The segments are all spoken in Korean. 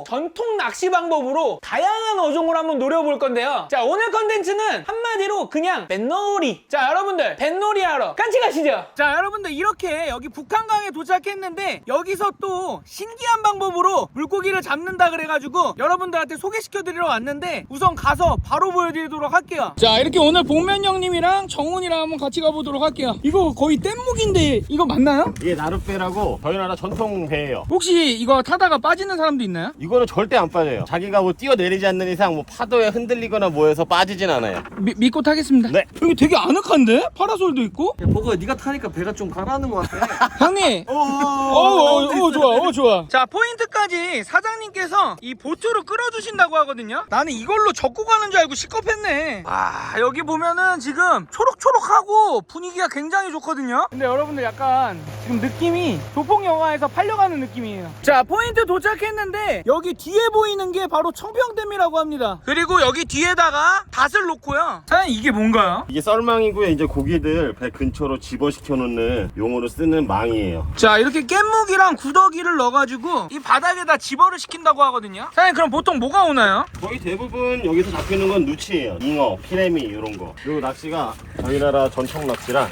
말고 전통 낚시 방법으로 다양한 어종을 한번 노려볼 건데요. 자, 오늘 컨텐츠는 한마디로 그냥 뱃놀이. 자, 여러분들 뱃놀이 하러 같이 가시죠. 자, 여러분들 이렇게 여기 북한강에 도착했는데 여기서 또 신기한 방법으로 물고기를 잡는다 그래가지고 여러분들한테 소개시켜드리러 왔는데 우선 가서 바로 보여드리도록 할게요. 자, 이렇게 오늘 복면 형님이랑 정훈이랑 한번 같이 가보도록 할게요. 이거 거의 뗏목인데 이거 맞나요? 이게 나룻배라고 저희 나라 전통 배예요. 혹시 이거 타다가 빠지는 사람도 있나요? 이거 는 절대 안 빠져요. 자기가 뭐 뛰어내리지 않는 이상 뭐 파도에 흔들리거나 뭐해서 빠지진 않아요. 미, 믿고 타겠습니다. 네. 여기 되게 아늑한데? 파라솔도 있고? 야, 버거 네가 타니까 배가 좀 가라앉는 것 같아. 형님! 어, 어, 어, 좋아, 어, 좋아. 자, 포인트까지 사장님께서 이 보트로 끌어주신다고 하거든요. 나는 이걸로 접고 가는 줄 알고 시겁했네. 아, 여기 보면은 지금 초록초록하고 분위기가 굉장히 좋거든요. 근데 여러분들 약간 지금 느낌이 조폭 영화에서 팔려가는 느낌이에요. 자, 포인트 도착했는데 여기 뒤에 보이는 게 바로 청평댐이라고 합니다. 그리고 여기 뒤에다가 닷을 놓고요. 사장님, 이게 뭔가요? 이게 썰망이고요. 이제 고기들 배 근처로 집어시켜 놓는 용어로 쓰는 망이에요. 자 이렇게 깻묵이랑 구더기를 넣어가지고 이 바닥에다 집어를 시킨다고 하거든요 사장님 그럼 보통 뭐가 오나요? 거의 대부분 여기서 잡히는 건 누치예요. 잉어, 피레미 이런 거. 그리고 낚시가 저희 나라 전통 낚시라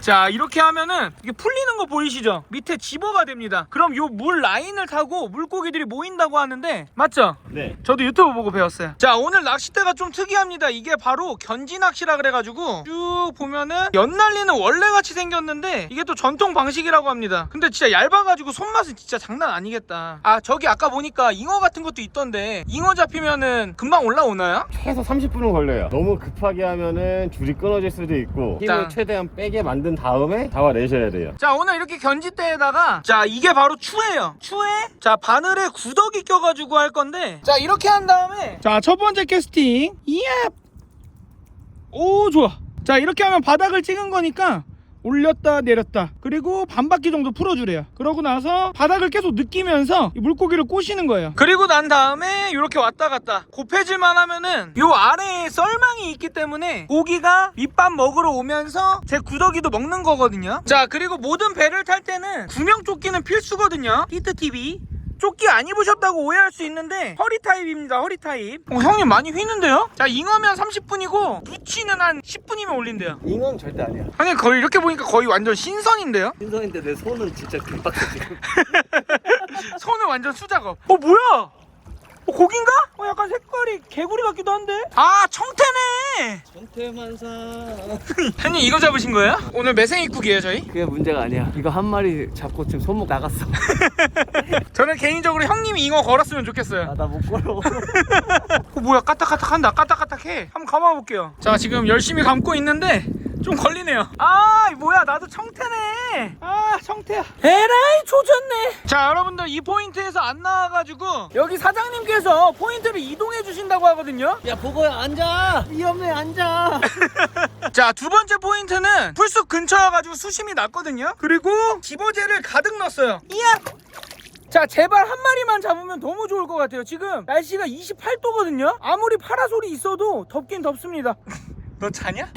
자 이렇게 하면은 이게 풀리는 거 보이시죠? 밑에 집어가 됩니다 그럼 요 물 라인을 타고 물고기들이 모인다고 하는데 맞죠? 네. 저도 유튜브 보고 배웠어요 자 오늘 낚싯대가 좀 특이합니다 이게 바로 견지 낚시라 그래가지고 쭉 보면은 연날리는 원래같이 생겼는데 이게 또 전통 방식이라고 합니다 근데 진짜 얇아가지고 손맛은 진짜 장난 아니겠다 아 저기 아까 보니까 잉어 같은 것도 있던데 잉어 잡히면은 금방 올라오나요? 최소 30분은 걸려요. 너무 급하게 하면은 줄이 끊어질 수도 있고 힘을 자. 최대한 빼게 만든 다음에 잡아내셔야 돼요. 자 오늘 이렇게 견지대에다가 자 이게 바로 추예요. 추에 자 바늘에 구더기 껴가지고 할 건데 자 이렇게 한 다음에 자 첫 번째 캐스팅. 이야! 오 좋아. 자 이렇게 하면 바닥을 찍은 거니까 올렸다 내렸다. 그리고 반 바퀴 정도 풀어주래요. 그러고 나서 바닥을 계속 느끼면서 이 물고기를 꼬시는 거예요. 그리고 난 다음에 이렇게 왔다 갔다. 곱해질만 하면은 요 아래에 썰망이 있기 때문에 고기가 밑밥 먹으러 오면서 제 구더기도 먹는 거거든요. 자 그리고 모든 배를 탈 때는 구명 조끼는 필수거든요. 히트TV 조끼 안 입으셨다고 오해할 수 있는데 허리 타입입니다 허리 타입 어, 형님 많이 휘는데요? 자 잉어면 30분이고 누치는 한 10분이면 올린대요 잉어는 절대 아니야. 형님 거의 이렇게 보니까 거의 완전 신선인데요? 신성인데 내 손은 진짜 금박해 지금. 손은 완전 수작업. 어 뭐야? 어 고긴가? 어 약간 색깔이 개구리 같기도 한데. 아 청태네. 전태만사. 형님 이거 잡으신 거예요? 오늘 매생이국이에요 저희? 그게 문제가 아니야. 이거 한 마리 잡고 지금 손목 나갔어. 저는 개인적으로 형님이 잉어 걸었으면 좋겠어요. 아 나 못 걸어. 어 뭐야 까딱까딱한다 까딱까딱해. 한번 감아볼게요. 자 지금 열심히 감고 있는데 좀 걸리네요. 아 뭐야 나도 청태네. 아 청태야. 에라이 조졌네. 자 여러분들 이 포인트에서 안 나와가지고 여기 사장님께서 포인트를 이동해 주신다고 하거든요. 야 버거야 앉아. 위험해 앉아. 자, 두 번째 포인트는 풀숲 근처여가지고 수심이 낮거든요. 그리고 집어제를 가득 넣었어요. 이야! 자, 제발 한 마리만 잡으면 너무 좋을 것 같아요. 지금 날씨가 28도거든요. 아무리 파라솔이 있어도 덥긴 덥습니다. 너 자냐? 야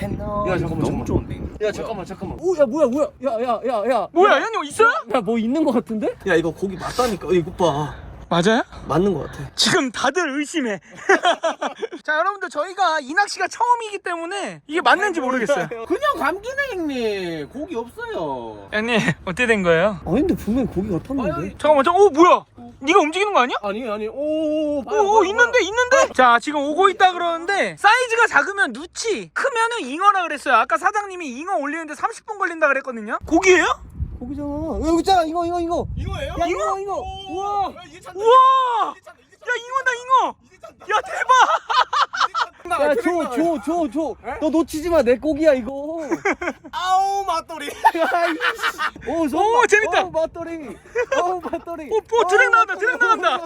잠깐만 너무 좋은데. 야 잠깐만 잠깐만. 오야 뭐야 뭐야. 야야야 야, 야. 뭐야, 현이 있어요? 야 뭐 있는 거 같은데? 야 이거 고기 맞다니까. 이거 봐. 맞아요? 맞는 거 같아. 지금 다들 의심해. 자, 여러분들 저희가 이 낚시가 처음이기 때문에 이게 맞는지 모르겠어요. 그냥 감기네 형님. 고기 없어요. 형님, 어떻게 된 거예요? 아니 근데 분명 고기 같았는데. 잠깐만, 저, 어, 뭐야? 네가 움직이는 거 아니야? 아니 아니 오. 오, 오 있는데 있는데 자 지금 오고 있다 그러는데 사이즈가 작으면 누치 크면은 잉어라 그랬어요 아까 사장님이 잉어 올리는데 30분 걸린다 그랬거든요 고기예요? 고기잖아. 여기 있잖아 이거 이거 이거. 이거예요? 야 이거 이거. 우와. 우와 야 잉어다 잉어 야 대박 야, 줘, 줘, 줘, 줘. 너 놓치지 마, 내 고기야, 이거. 아우 맞돌이. 야, 이씨. 오, 손 오, 봐. 재밌다. 어, 맞돌이. 어, 맞돌이. 오, 오, 드랙 나간다, 어, 드랙 나간다.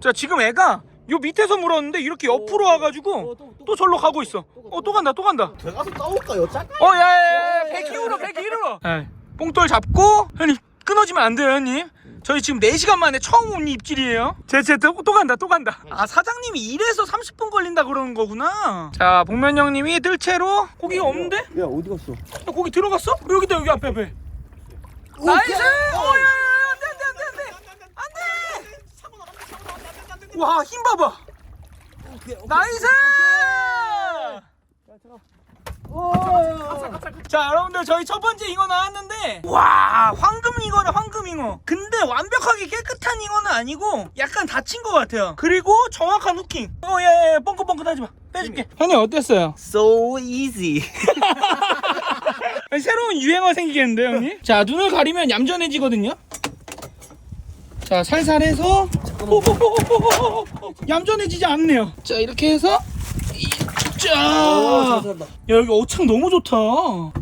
자 지금 애가 요 밑에서 물었는데 이렇게 옆으로 와가지고 또 절로 가고 있어 어 또 간다 또 간다 들어가서 싸울까요? 짝? 어 야 야야 배 기울어 배 기울어 네. 뽕돌 잡고 형님 끊어지면 안 돼요 형님 저희 지금 4시간 만에 처음 온 입질이에요 제제 또, 또 간다 또 간다 아 사장님이 이래서 30분 걸린다 그러는 거구나 자 복면 형님이 뜰채로 고기 가 없는데? 야, 어디 갔어? 야, 고기 들어갔어? 어, 여기다 여기 앞에 앞에 나이스! 어, 야, 야, 야, 안 돼, 안 돼, 안 돼, 안 돼! 안 돼! 와, 힘 봐봐. 나이스! 자, 여러분들 저희 첫 번째 잉어 나왔는데 와, 황금 잉어네, 황금 잉어. 근데 완벽하게 깨끗한 잉어는 아니고 약간 다친 것 같아요. 그리고 정확한 후킹. 어, 예, 예, 뻥긋뻥긋하지 마. 빼줄게. 형님 어땠어요? So easy. 새로운 유행어 생기겠는데 형님? 자 눈을 가리면 얌전해지거든요 자 살살해서. 얌전해지지 않네요 자 이렇게 해서 자 야, 여기 어창 너무 좋다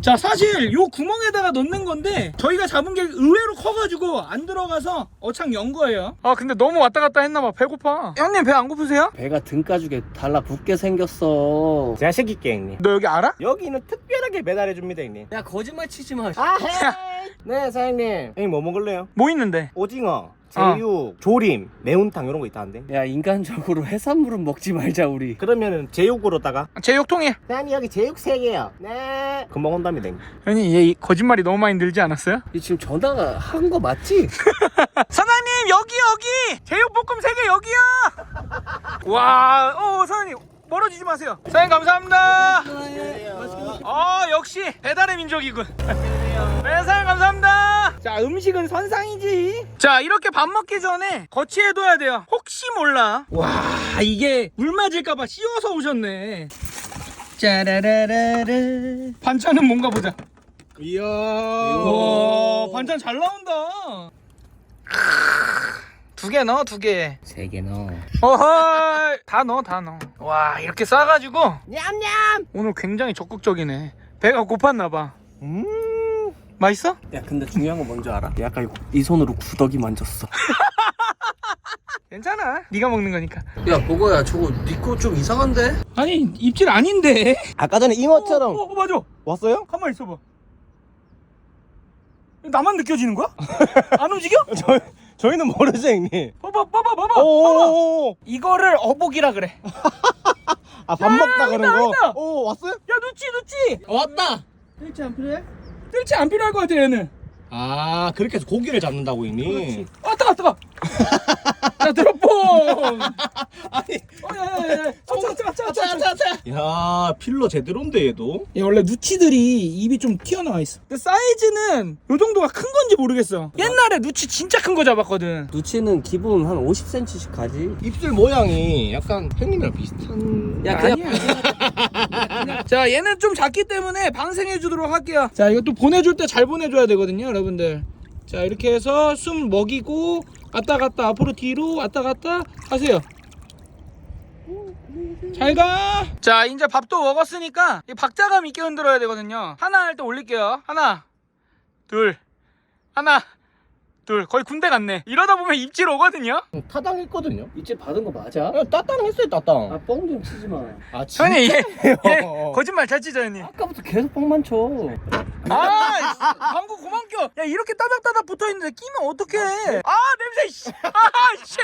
자 사실 요 구멍에다가 넣는 건데 저희가 잡은 게 의외로 커가지고 안 들어가서 어창 연 거예요 아 근데 너무 왔다 갔다 했나봐 배고파 형님 배 안 고프세요? 배가 등가죽에 달라붙게 생겼어. 제가 시킬게 형님 너 여기 알아? 여기는 특별하게 배달해 줍니다 형님 야 거짓말 치지 마. 아네 사장님 형님 뭐 먹을래요? 뭐 있는데? 오징어 제육 조림 매운탕 이런 거 있다는데 야 인간적으로 해산물은 먹지 말자 우리. 그러면은 제육으로다가 제육통에 사장님 여기 제육 3개요 네. 금방 온답니다. 형님 형님 얘 거짓말이 너무 많이 늘지 않았어요? 이 지금 전화가 한거 맞지? 사장님 여기 여기! 제육볶음 3개 여기야! 와 어, 사장님 멀어지지 마세요. 사장님 감사합니다. 아 역시 배달의 민족이군 네 사장님 감사합니다. 자 음식은 선상이지. 자 이렇게 밥 먹기 전에 거치해둬야 돼요. 혹시 몰라. 와 이게 물 맞을까봐 씌워서 오셨네. 짜라라라라. 반찬은 뭔가 보자. 이야. 와 반찬 잘 나온다. 두 개 넣어 두 개. 세 개 넣어. 어허이. 다 넣어 다 넣어. 와 이렇게 싸가지고. 냠냠. 오늘 굉장히 적극적이네. 배가 고팠나봐. 음 맛있어? 야 근데 중요한 거 뭔지 알아? 약간 이 손으로 구더기 만졌어. 괜찮아 네가 먹는 거니까 야 보고야 저거 니거 좀 이상한데? 아니 입질 아닌데 아까 전에 어, 잉어처럼 어, 맞아 왔어요? 가만 있어봐 나만 느껴지는 거야? 안 움직여? 저, 저희는 모르죠 형님 봐봐 봐봐 봐봐 봐봐 오오오 이거를 어복이라 그래 아밥 먹다 그런 아니다, 거? 아니다. 오 왔어요? 야 누치 누치 왔다. 뜰치 안 필요해? 뜰치 안 필요할 것 같아 얘는. 아 그렇게 해서 고기를 잡는다고 형님 그렇지. 아 뜨거 뜨거 자 드롭봉 아니 차차 차차 차차 야 필러 제대로인데 얘도 얘 원래 누치들이 입이 좀 튀어나와 있어. 근데 사이즈는 요 정도가 큰 건지 모르겠어. 옛날에 누치 진짜 큰 거 잡았거든. 누치는 기본 한 50cm씩 가지. 입술 모양이 약간 형님이랑 비슷한 야 그냥 아니야. 자, 얘는 좀 작기 때문에 방생해 주도록 할게요. 자, 이것도 보내줄 때 잘 보내줘야 되거든요, 여러분들. 자, 이렇게 해서 숨 먹이고 왔다 갔다 앞으로 뒤로 왔다 갔다 하세요. 잘 가. 자, 이제 밥도 먹었으니까 이 박자감 있게 흔들어야 되거든요. 하나 할 때 올릴게요. 하나, 둘, 하나, 둘. 거의 군대 같네. 이러다 보면 입질 오거든요. 타당했거든요 이제 받은 거 맞아? 야, 따땅했어요 따땅 아뻥 좀 치지 마. 아 형님, 얘, 얘 어. 거짓말 잘 치죠, 형님. 아까부터 계속 뻥만 쳐. 아, 방구 그만 껴. 야, 이렇게 따닥따닥 붙어 있는데 끼면 어떡해. 아, 냄새, 씨. 아, 씨.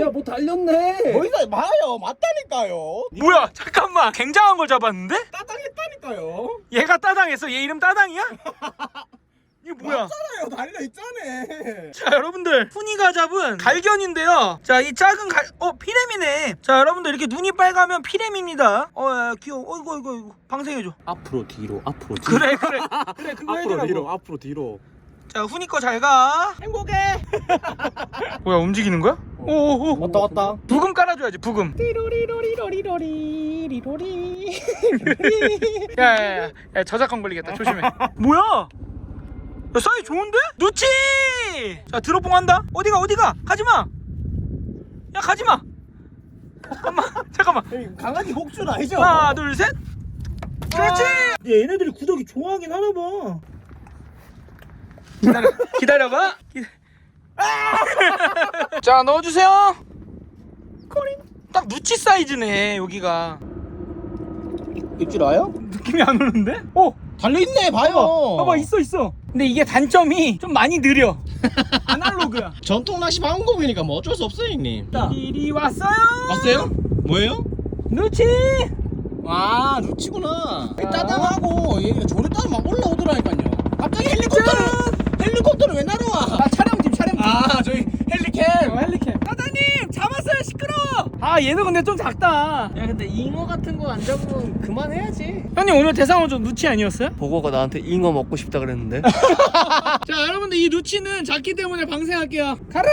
야 뭐 달렸네. 거기서 봐요 맞다니까요 뭐야, 잠깐만. 굉장한 걸 잡았는데? 따땅했다니까요 얘가 따당했어? 얘 이름 따당이야? 이게 뭐야? 맞잖아요 달려 있잖아 자, 여러분들. 훈이가 잡은 갈견인데요. 자, 이 작은 갈, 어, 피렘이네. 자, 여러분들 이렇게 눈이 빨가면 피렘입니다. 어, 야, 귀여워. 어이구, 어이구, 어이구. 방생해줘. 앞으로 뒤로 앞으로 뒤로. 그래, 그래. 그래, 그거 앞으로 해주라고. 뒤로 앞으로 뒤로 자, 훈이 거잘 가. 행복해. 뭐야, 움직이는 거야? 오오오. 왔다 왔다 부금 깔아줘야지 부금 야야 야 야, 저작권 걸리겠다 조심해 뭐야 야 사이 좋은데? 누치! 자 드롭봉 한다. 어디가 어디가? 가지마! 야 가지마! 잠깐만 잠깐만. 강아지 혹줄 아니죠? 하나 둘 셋. 그렇지! 얘네들이 구더기 좋아하긴 하나 봐. 기다려 기다려봐. 기... 자 넣어주세요. 딱 누치 사이즈네 여기가. 입질 와요? 느낌이 안 오는데? 어 달려있네 봐요. 봐봐 있어 있어 근데 이게 단점이 좀 많이 느려. 아날로그야. 전통 낚시 방법이니까 뭐 어쩔 수 없어요 형님. 이리 왔어요. 왔어요? 뭐예요? 누치. 아 루치구나. 따당하고 얘가 조리 따라 막 올라오더라니까요. 갑자기 헬리콥터를 헬리콥터를 왜 날아와? 아 촬영팀 촬영팀. 아 저희 헬리캠. 어, 사장님 잡았어요 시끄러워! 아 얘도 근데 좀 작다. 야 근데 잉어 같은 거 안 잡으면 그만해야지. 형님 오늘 대상어 좀 누치 아니었어요? 보고가 나한테 잉어 먹고 싶다 그랬는데? 자 여러분들 이 누치는 작기 때문에 방생할게요. 가라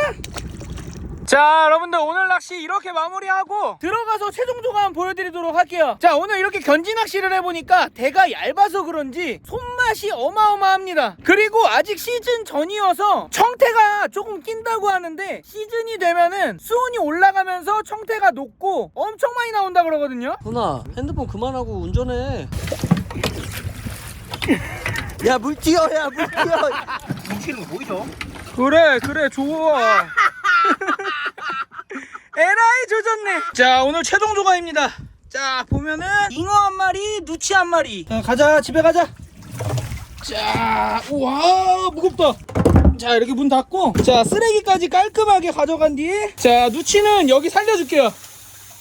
자 여러분들 오늘 낚시 이렇게 마무리하고 들어가서 최종 조감 보여드리도록 할게요. 자 오늘 이렇게 견지 낚시를 해보니까 대가 얇아서 그런지 손맛이 어마어마합니다. 그리고 아직 시즌 전이어서 청태가 조금 낀다고 하는데 시즌이 되면은 수온이 올라가면서 청태가 녹고 엄청 많이 나온다 그러거든요. 훈아 핸드폰 그만하고 운전해. 야 물 튀어 야 물 튀어. 뭉치는 거 보이죠? 그래 그래 좋아. 에라이 조졌네. 자 오늘 최종 조가입니다. 자 보면은 잉어 한 마리 누치 한 마리. 자, 가자 집에 가자. 자 우와 무겁다. 자 이렇게 문 닫고 자 쓰레기까지 깔끔하게 가져간 뒤에 자 누치는 여기 살려줄게요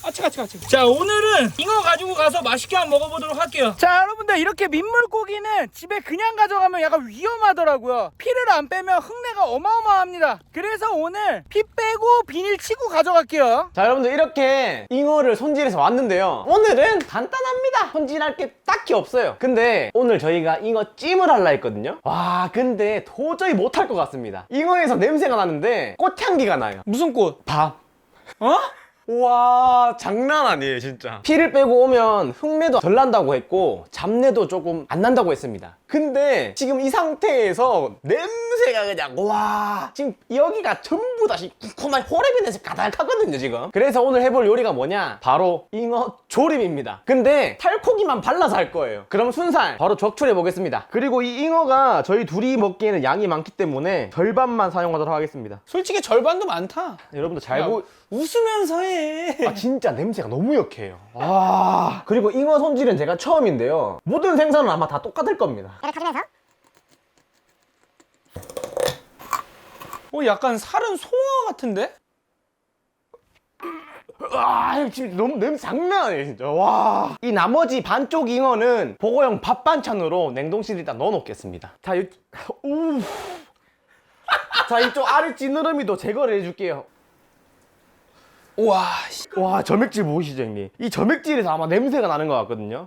아차 아차 아차 자 오늘은 잉어 가지고 가서 맛있게 한번 먹어보도록 할게요. 자 여러분들 이렇게 민물고기는 집에 그냥 가져가면 약간 위험하더라고요. 피를 안 빼면 흙내가 어마어마합니다. 그래서 오늘 피 빼고 비닐 치고 가져갈게요. 자 여러분들 이렇게 잉어를 손질해서 왔는데요. 오늘은 간단합니다. 손질할 게 딱히 없어요. 근데 오늘 저희가 잉어 찜을 할라 했거든요. 와 근데 도저히 못할 것 같습니다. 잉어에서 냄새가 나는데 꽃향기가 나요. 무슨 꽃? 밤 어? 와 장난 아니에요 진짜. 피를 빼고 오면 흙내도 덜 난다고 했고 잡내도 조금 안 난다고 했습니다 근데 지금 이 상태에서 냄새가 그냥 와. 지금 여기가 전부 다시 쿠쿠만 호레비 냄새 가득하거든요 지금. 그래서 오늘 해볼 요리가 뭐냐? 바로 잉어 조림입니다. 근데 살코기만 발라서 할 거예요. 그럼 순살 바로 적출해 보겠습니다. 그리고 이 잉어가 저희 둘이 먹기에는 양이 많기 때문에 절반만 사용하도록 하겠습니다. 솔직히 절반도 많다. 여러분들 잘 보... 웃으면서 해. 아 진짜 냄새가 너무 역해요. 와. 그리고 잉어 손질은 제가 처음인데요. 모든 생선은 아마 다 똑같을 겁니다 어 약간 살은 소어 같은데? 와 지금 너무 냄새 장난 아니에요 진짜. 와 이 나머지 반쪽 잉어는 보고형 밥 반찬으로 냉동실에 일단 넣어 놓겠습니다. 자 이, 우. 자 이쪽 아래 찌느러미도 제거를 해줄게요. 우와 와 점액질 보이시죠 형님? 이 점액질에서 아마 냄새가 나는 것 같거든요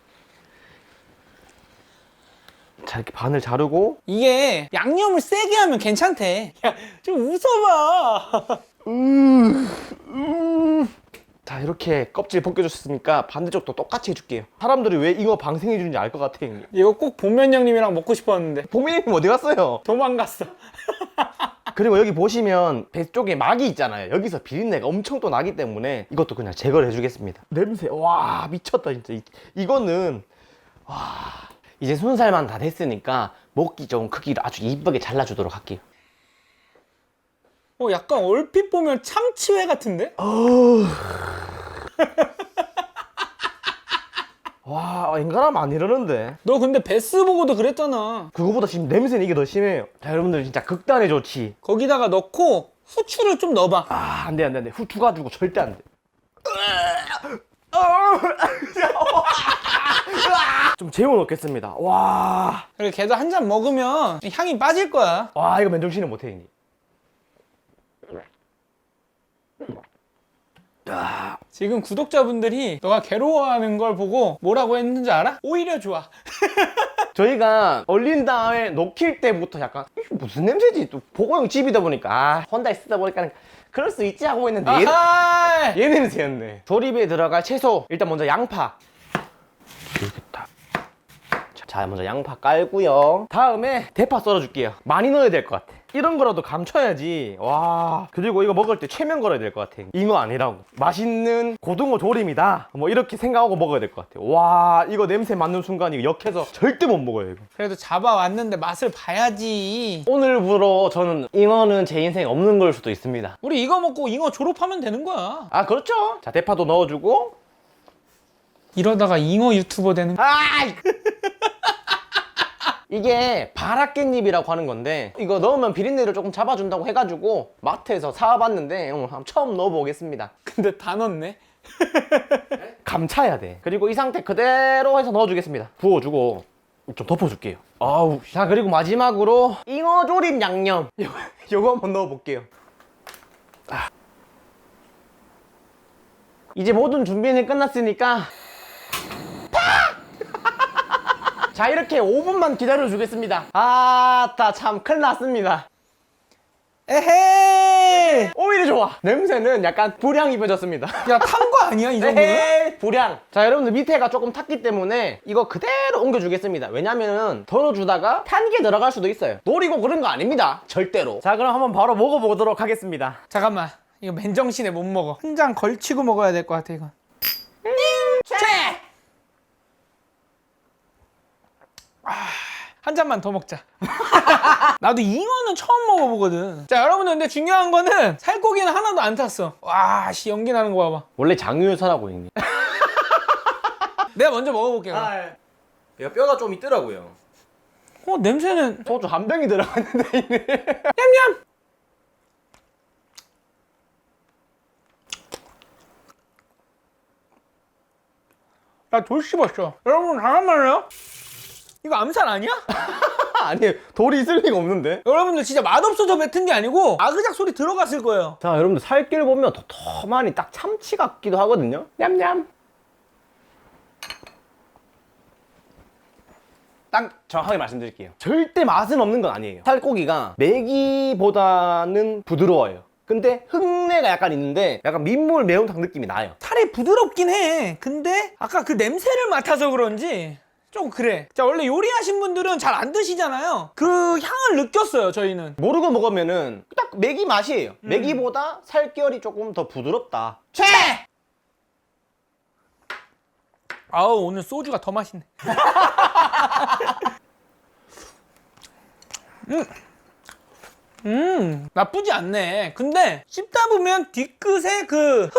자 이렇게 반을 자르고. 이게 양념을 세게 하면 괜찮대. 야 좀 웃어봐. 자 이렇게 껍질 벗겨줬으니까 반대쪽도 똑같이 해줄게요. 사람들이 왜 잉어 방생해주는지 알 것 같아 형님. 이거 꼭 본면 형님이랑 먹고 싶었는데. 보미님 어디 갔어요? 도망갔어. 그리고 여기 보시면 배 쪽에 막이 있잖아요. 여기서 비린내가 엄청 또 나기 때문에 이것도 그냥 제거를 해주겠습니다. 냄새 와 미쳤다 진짜. 이, 이거는 와 이제 순살만 다 됐으니까 먹기 좋은 크기로 아주 이쁘게 잘라주도록 할게요. 어 약간 얼핏 보면 참치회 같은데? 와 인간하면 안 이러는데. 너 근데 베스 보고도 그랬잖아. 그거보다 지금 냄새는 이게 더 심해요. 자 여러분들 진짜 극단의 조치. 거기다가 넣고 후추를 좀 넣어봐. 아, 안 돼, 안 돼, 안 돼. 후추 가지고 절대 안 돼. 좀 재워놓겠습니다. 와. 그리고 걔도 한 잔 먹으면 향이 빠질 거야 와, 이거 맨정신에 못해, 형님. 지금 구독자분들이 너가 괴로워하는 걸 보고 뭐라고 했는지 알아? 오히려 좋아 저희가 얼린 다음에 녹힐 때부터 약간, 이게 무슨 냄새지? 또 보고형 집이다 보니까, 아, 혼자 쓰다 보니까 그럴 수 있지 하고 있는데, 얘, 아하 얘 냄새였네. 조립에 들어갈 채소. 일단 먼저 양파. 딱. 자, 먼저 양파 깔고요. 다음에 대파 썰어줄게요. 많이 넣어야 될 것 같아. 이런 거라도 감춰야지. 와. 그리고 이거 먹을 때 최면 걸어야 될 것 같아. 잉어 아니라고. 맛있는 고등어 조림이다. 뭐 이렇게 생각하고 먹어야 될 것 같아. 와, 이거 냄새 맡는 순간 이거 역해서 절대 못 먹어요, 이거. 그래도 잡아왔는데 맛을 봐야지 오늘부로 저는 잉어는 제 인생에 없는 걸 수도 있습니다. 우리 이거 먹고 잉어 졸업하면 되는 거야 아, 그렇죠. 자, 대파도 넣어주고. 이러다가 잉어 유튜버 되는 아! 이게 바라깻잎이라고 하는 건데 이거 넣으면 비린내를 조금 잡아준다고 해가지고 마트에서 사와봤는데 오늘 한번 처음 넣어보겠습니다. 근데 다 넣네? 감차야 돼. 그리고 이 상태 그대로 해서 넣어주겠습니다. 부어주고 좀 덮어줄게요. 아우 자 그리고 마지막으로 잉어조림 양념. 요거, 요거 한번 넣어볼게요. 아. 이제 모든 준비는 끝났으니까 자 이렇게 5분만 기다려 주겠습니다. 아따 참 큰일 났습니다. 에헤이! 오히려 좋아. 냄새는 약간 불향이 펴졌습니다. 야 탄 거 아니야 이 정도는? 에헤이 불향. 자 여러분들 밑에가 조금 탔기 때문에 이거 그대로 옮겨주겠습니다. 왜냐면은 덜어주다가 탄 게 들어갈 수도 있어요. 노리고 그런 거 아닙니다. 절대로. 자 그럼 한번 바로 먹어보도록 하겠습니다. 잠깐만. 이거 맨정신에 못 먹어. 한 장 걸치고 먹어야 될 것 같아 이건. 아, 한 잔만 더 먹자. 나도 잉어는 처음 먹어보거든. 자 여러분들 근데 중요한 거는 살코기는 하나도 안 탔어. 와씨 연기 나는 거 봐봐. 원래 장유유서라고 형님 내가 먼저 먹어볼게요 야 뼈가 좀 있더라고요. 어 냄새는? 소주 한 병이 들어갔는데 이네 냠냠! 나돌 씹었어. 여러분 잠깐만요 이거 암살 아니야? 아니 돌이 있을 리가 없는데. 여러분들 진짜 맛없어서 뱉은 게 아니고 아그작 소리 들어갔을 거예요. 자 여러분들 살길 보면 도톰하니 딱 참치 같기도 하거든요. 냠냠. 딱 정확하게 말씀드릴게요. 절대 맛은 없는 건 아니에요. 살코기가 메기보다는 부드러워요. 근데 흙내가 약간 있는데 약간 민물 매운탕 느낌이 나요. 살이 부드럽긴 해. 근데 아까 그 냄새를 맡아서 그런지 좀 그래. 자 원래 요리하신 분들은 잘 안 드시잖아요. 그 향을 느꼈어요 저희는. 모르고 먹으면은 딱 메기 맛이에요. 메기보다 살결이 조금 더 부드럽다. 채! 아우 오늘 소주가 더 맛있네. 음. 음. 나쁘지 않네. 근데 씹다 보면 뒤끝에 그 흙을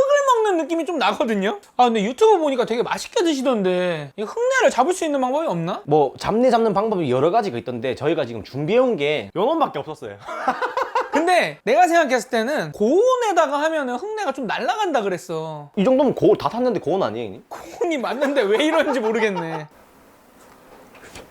먹는 느낌이 좀 나거든요? 아 근데 유튜브 보니까 되게 맛있게 드시던데 이 흙내를 잡을 수 있는 방법이 없나? 뭐 잡내 잡는 방법이 여러 가지가 있던데 저희가 지금 준비해온 게 요놈밖에 없었어요. 근데 내가 생각했을 때는 고온에다가 하면은 흙내가 좀 날아간다 그랬어. 이 정도면 고다 탔는데 고온 아니에요 형님? 고온이 맞는데 왜 이런지 모르겠네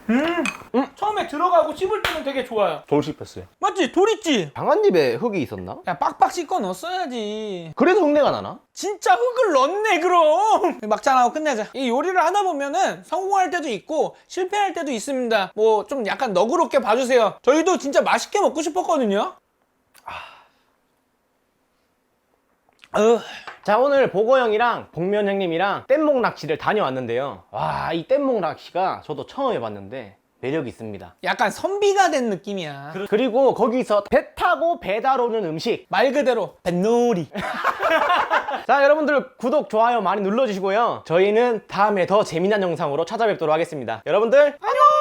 음, 처음에 들어가고 씹을 때는 되게 좋아요. 돌 씹혔어요. 맞지? 돌 있지? 방한잎에 흙이 있었나? 야 빡빡 씻고 넣었어야지. 그래서 흙내가 나나? 진짜 흙을 넣네 그럼. 막장하고 끝내자. 이 요리를 하다 보면은 성공할 때도 있고 실패할 때도 있습니다. 뭐 좀 약간 너그럽게 봐주세요. 저희도 진짜 맛있게 먹고 싶었거든요 어, 자 오늘 보고 형이랑 복면 형님이랑 뗏목 낚시를 다녀왔는데요. 와 이 뗏목 낚시가 저도 처음 해봤는데 매력이 있습니다. 약간 선비가 된 느낌이야. 그리고 거기서 배 타고 배달 오는 음식. 말 그대로 뱃놀이. 자 여러분들 구독 좋아요 많이 눌러주시고요. 저희는 다음에 더 재미난 영상으로 찾아뵙도록 하겠습니다. 여러분들 안녕